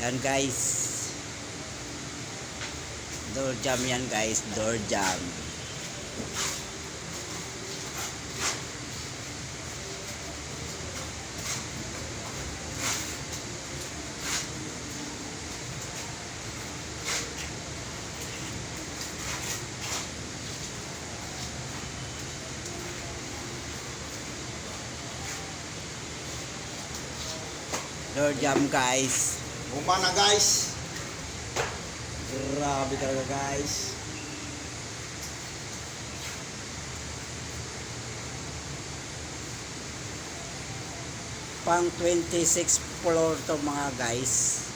Yan guys. Door jam yan guys. Door jam. Door jam guys. Bumpa na guys. Grabe talaga guys. Pang 26 floor to mga guys.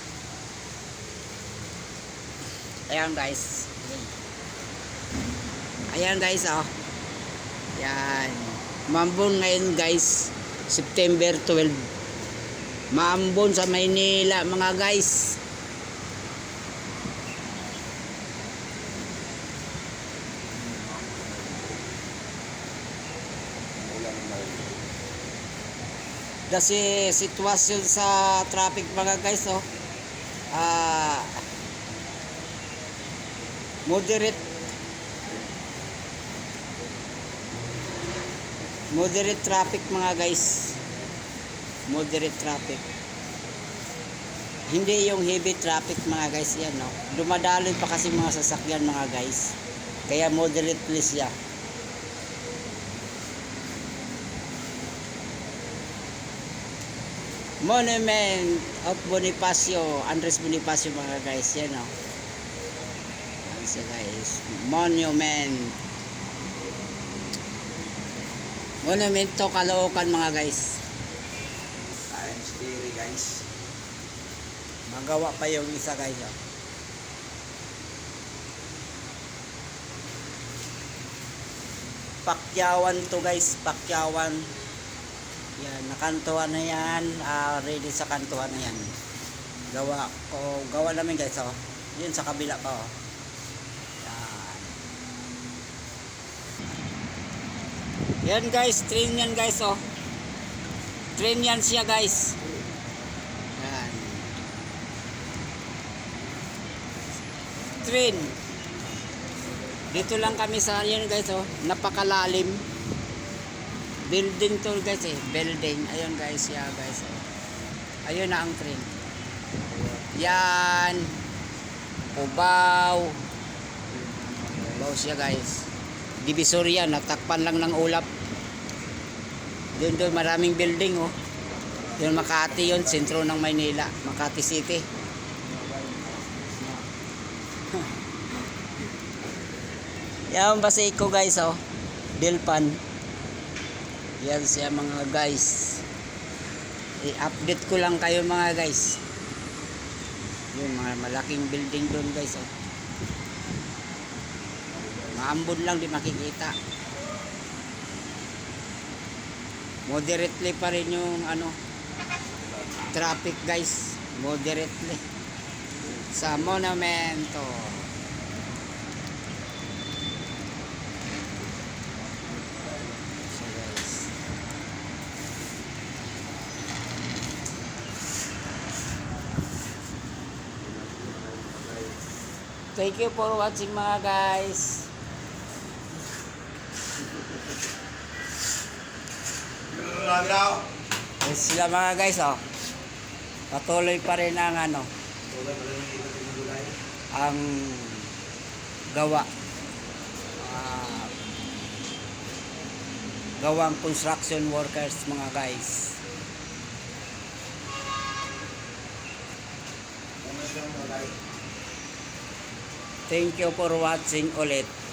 Ayan guys. Ayan guys oh. Yan. Mambon ngayon guys. September 12. Maambon sa Maynila mga guys. kasi sitwasyon sa traffic mga guys oh. Ah moderate. Moderate traffic mga guys moderate traffic hindi yung heavy traffic mga guys yan no dumadaloy pa kasi mga sasakyan mga guys kaya moderately siya Monument of Bonifacio, Andres Bonifacio mga guys, yan o. Yan guys. Monument. Monument to Caloocan mga guys. Guys. Magawa pa yung isa guys. Oh. Pakyawan to guys, Pakyawan. Yan, nakantuan na yan. ah, ready sa kantuan na yan. Gawa ko, gawa namin guys, oh. Yun sa kabila pa, oh. Yan. Yan guys, train yan guys, oh. Train yan siya guys. Train. Dito lang kami sa, yan guys, oh. Napakalalim. Building to guys eh. Building. Ayun guys, yeah guys. Oh. Ayun na ang train. Yan. Ubaw. Ubaw siya guys. Divisoria, natakpan lang ng ulap. Doon doon maraming building oh. Yun Makati yun, sentro ng Maynila. Makati City. Yan basi ko guys oh. Dilpan. Yan siya mga guys. I-update ko lang kayo mga guys. Yung mga malaking building doon guys oh. Maambon lang di makikita. Moderately pa rin yung ano traffic guys. Moderately. Sa monumento. Thank you for watching mga guys. Yes, sila mga guys oh. Patuloy pa rin ang ano, ang gawa. Ah, gawang construction workers mga guys. Lang gulay. Thank you for watching ulit.